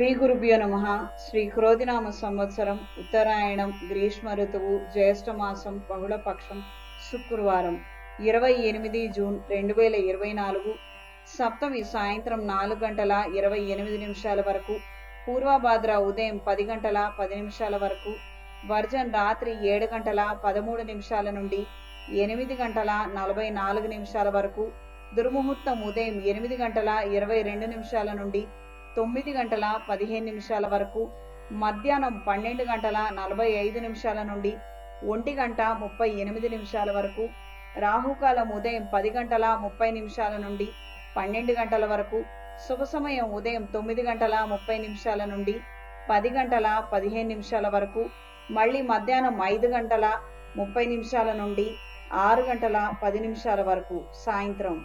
శ్రీ గురుభ్యో నమ. శ్రీ క్రోధినామ సంవత్సరం ఉత్తరాయణం గ్రీష్మ ఋతువు జ్యేష్ఠమాసం బహుళపక్షం శుక్రవారం. ఇరవై ఎనిమిది జూన్ రెండు వేల ఇరవై నాలుగు. సప్తమి సాయంత్రం నాలుగు గంటల ఇరవై ఎనిమిది నిమిషాల వరకు. పూర్వభాద్ర ఉదయం పది గంటల పది నిమిషాల వరకు. వర్జన్ రాత్రి ఏడు గంటల పదమూడు నిమిషాల నుండి ఎనిమిది గంటల నలభై నాలుగు నిమిషాల వరకు. దుర్ముహూర్తం ఉదయం ఎనిమిది గంటల ఇరవై రెండు నిమిషాల నుండి తొమ్మిది గంటల పదిహేను నిమిషాల వరకు మధ్యాహ్నం పన్నెండు గంటల నలభై ఐదు నిమిషాల నుండి ఒంటి గంట ముప్పై ఎనిమిది నిమిషాల వరకు రాహుకాలం ఉదయం పది గంటల ముప్పై నిమిషాల నుండి పన్నెండు గంటల వరకు శుభ సమయం ఉదయం తొమ్మిది గంటల ముప్పై నిమిషాల నుండి పది గంటల పదిహేను నిమిషాల వరకు మళ్ళీ మధ్యాహ్నం ఐదు గంటల ముప్పై నిమిషాల నుండి ఆరు గంటల పది నిమిషాల వరకు సాయంత్రం.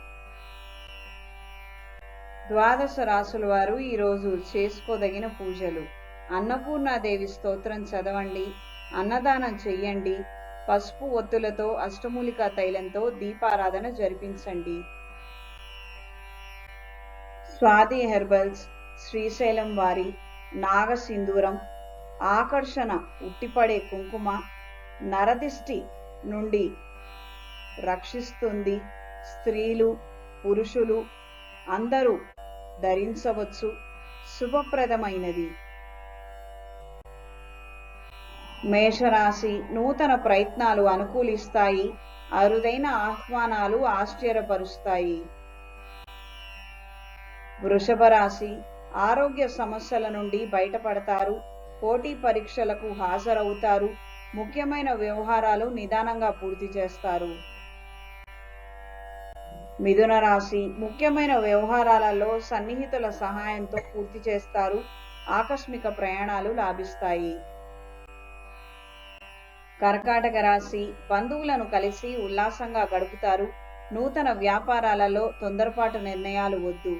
ద్వాదశ రాసుల వారు ఈరోజు చేసుకోదగిన పూజలు. అన్నపూర్ణాదేవి స్తోత్రం చదవండి అన్నదానం చెయ్యండి పసుపు ఒత్తులతో అష్టమూలికా తైలంతో దీపారాధన జరిపించండి. స్వాతి హెర్బల్స్ శ్రీశైలం వారి నాగసింధూరం ఆకర్షణ ఉట్టిపడే కుంకుమ నరదిష్టి నుండి రక్షిస్తుంది స్త్రీలు పురుషులు అందరూ ధరించవచ్చు. శుభప్రదమైనది. మేషరాశి నూతన ప్రయత్నాలు అనుకూలిస్తాయి. అరుదైన ఆహ్వానాలు ఆశ్చర్యపరుస్తాయి. వృషభ రాశి ఆరోగ్య సమస్యల నుండి బయటపడతారు. పోటీ పరీక్షలకు హాజరవుతారు. ముఖ్యమైన వ్యవహారాలు నిదానంగా పూర్తి చేస్తారు. మిథున రాశి ముఖ్యమైన వ్యవహారాలలో సన్నిహితుల సహాయంతో పూర్తి చేస్తారు. ఆకస్మిక ప్రయాణాలు లాభిస్తాయి. కర్కాటక రాశి బంధువులను కలిసి ఉల్లాసంగా గడుపుతారు. నూతన వ్యాపారాలలో తొందరపాటు నిర్ణయాలు వద్దు.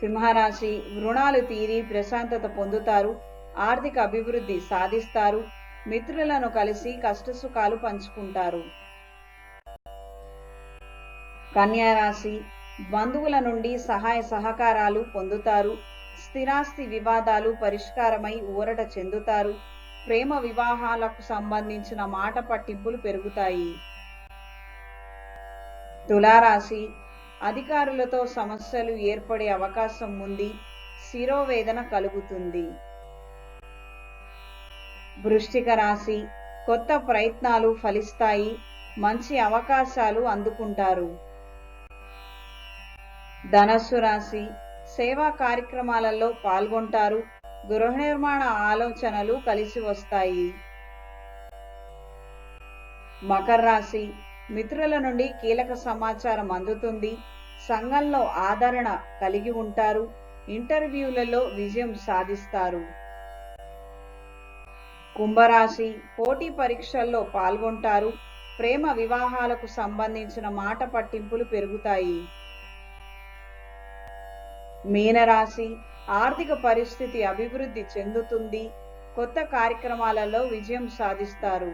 సింహరాశి రుణాలు తీరి ప్రశాంతత పొందుతారు. ఆర్థిక అభివృద్ధి సాధిస్తారు. మిత్రులను కలిసి కష్టసుఖాలు పంచుకుంటారు. కన్యారాశి బంధువుల నుండి సహాయ సహకారాలు పొందుతారు. స్థిరాస్తి వివాదాలు పరిష్కారమై ఊరట చెందుతారు. ప్రేమ వివాహాలకు సంబంధించిన మాట పట్టింపులు పెరుగుతాయి. తులారాశి అధికారులతో సమస్యలు ఏర్పడే అవకాశం ఉంది. శిరోవేదన కలుగుతుంది. వృష్టిక రాశి కొత్త ప్రయత్నాలు ఫలిస్తాయి. మంచి అవకాశాలు అందుకుంటారు. ధనస్సు రాశి సేవా కార్యక్రమాలలో పాల్గొంటారు. గృహ నిర్మాణ ఆలోచనలు కలిసి వస్తాయి. మకర రాశి మిత్రుల నుండి కీలక సమాచారం అందుతుంది. సంఘంలో ఆదరణ కలిగి ఉంటారు. ఇంటర్వ్యూలలో విజయం సాధిస్తారు. కుంభరాశి పోటీ పరీక్షల్లో పాల్గొంటారు. ప్రేమ వివాహాలకు సంబంధించిన మాట పట్టింపులు పెరుగుతాయి. మీనరాశి ఆర్థిక పరిస్థితి అభివృద్ధి చెందుతుంది. కొత్త కార్యక్రమాలలో విజయం సాధిస్తారు.